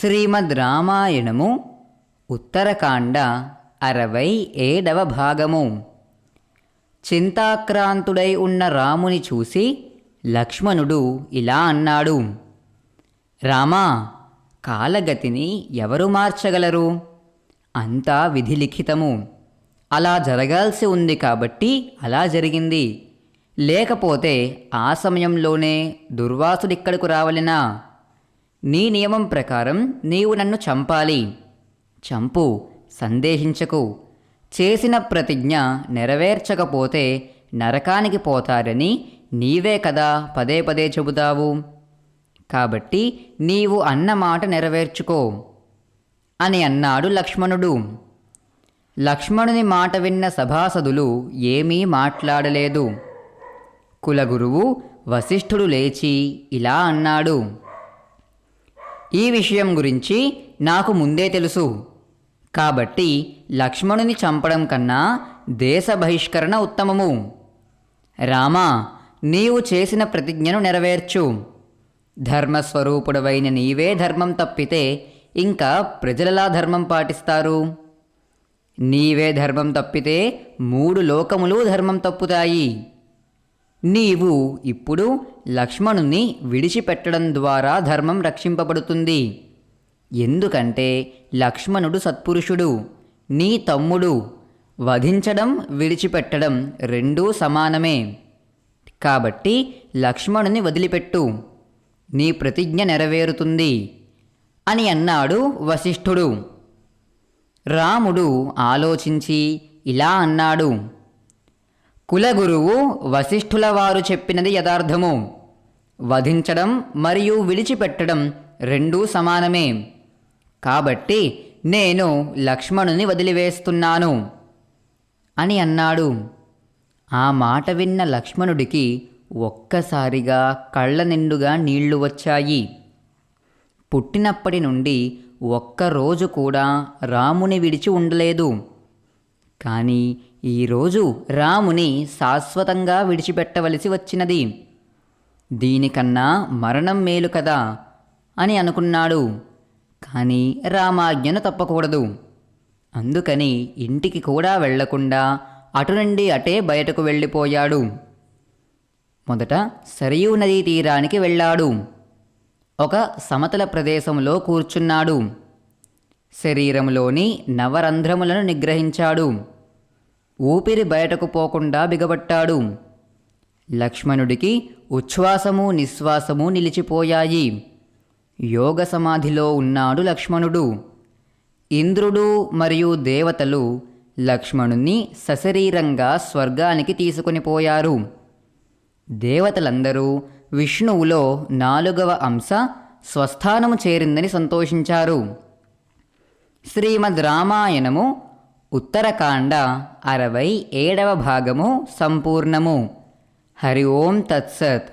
శ్రీమద్ రామాయణము ఉత్తరకాండ అరవై ఏడవ భాగము. చింతాక్రాంతుడై ఉన్న రాముని చూసి లక్ష్మణుడు ఇలా అన్నాడు రామా కాలగతిని ఎవరు మార్చగలరు? అంతా విధిలిఖితము. అలా జరగాల్సి ఉంది కాబట్టి అలా జరిగింది. లేకపోతే ఆ సమయంలోనే దుర్వాసుడిక్కడకు రావలెనా? నీ నియమం ప్రకారం నీవు నన్ను చంపాలి. చంపు సందేహించకు. చేసిన ప్రతిజ్ఞ నెరవేర్చకపోతే నరకానికి పోతారని నీవే కదా పదే పదే చెబుతావు. కాబట్టి నీవు అన్న మాట నెరవేర్చుకో అని అన్నాడు లక్ష్మణుడు. లక్ష్మణుని మాట విన్న సభాసదులు ఏమీ మాట్లాడలేదు. కులగురువు వశిష్ఠుడు లేచి ఇలా అన్నాడు. ఈ విషయం గురించి నాకు ముందే తెలుసు. కాబట్టి లక్ష్మణుని చంపడం కన్నా దేశ బహిష్కరణ ఉత్తమము. రామా నీవు చేసిన ప్రతిజ్ఞను నెరవేర్చు. ధర్మస్వరూపుడవైన నీవే ధర్మం తప్పితే ఇంకా ప్రజలలా ధర్మం పాటిస్తారు. నీవే ధర్మం తప్పితే మూడు లోకములు ధర్మం తప్పుతాయి. నీవు ఇప్పుడు లక్ష్మణుని విడిచిపెట్టడం ద్వారా ధర్మం రక్షింపబడుతుంది. ఎందుకంటే లక్ష్మణుడు సత్పురుషుడు నీ తమ్ముడు వధించడం విడిచిపెట్టడం రెండూ సమానమే. కాబట్టి లక్ష్మణుని వదిలిపెట్టు. నీ ప్రతిజ్ఞ నెరవేరుతుంది అని అన్నాడు వశిష్ఠుడు. రాముడు ఆలోచించి ఇలా అన్నాడు. కులగురువు వశిష్ఠుల వారు చెప్పినది యథార్థము. వధించడం మరియు విడిచిపెట్టడం రెండూ సమానమే. కాబట్టి నేను లక్ష్మణుని వదిలివేస్తున్నాను. అని అన్నాడు. ఆ మాట విన్న లక్ష్మణుడికి ఒక్కసారిగా కళ్ళ నిండుగా నీళ్ళు వచ్చాయి. పుట్టినప్పటి నుండి ఒక్కరోజు కూడా రాముని విడిచి ఉండలేదు. కానీ ఈరోజు రాముని శాశ్వతంగా విడిచిపెట్టవలసి వచ్చినది. దీనికన్నా మరణం మేలు కదా అని అనుకున్నాడు. కానీ రామాజ్ఞను తప్పకూడదు. అందుకని ఇంటికి కూడా వెళ్ళకుండా అటు నుండి అటే బయటకు వెళ్ళిపోయాడు. మొదట సరియూ నదీ తీరానికి వెళ్ళాడు. ఒక సమతల ప్రదేశంలో కూర్చున్నాడు. శరీరంలోని నవరంధ్రములను నిగ్రహించాడు. ఊపిరి బయటకు పోకుండా బిగబట్టాడు. లక్ష్మణుడికి ఉచ్ఛ్వాసము నిశ్వాసము నిలిచిపోయాయి. యోగ సమాధిలో ఉన్నాడు లక్ష్మణుడు. ఇంద్రుడు మరియు దేవతలు లక్ష్మణుణ్ణి సశరీరంగా స్వర్గానికి తీసుకుని పోయారు. దేవతలందరూ విష్ణువులో నాలుగవ అంశ స్వస్థానము చేరిందని సంతోషించారు. శ్రీమద్ రామాయణము ఉత్తరకాండ అరవై ఏడవ భాగము సంపూర్ణము. హరి ఓం తత్సత్.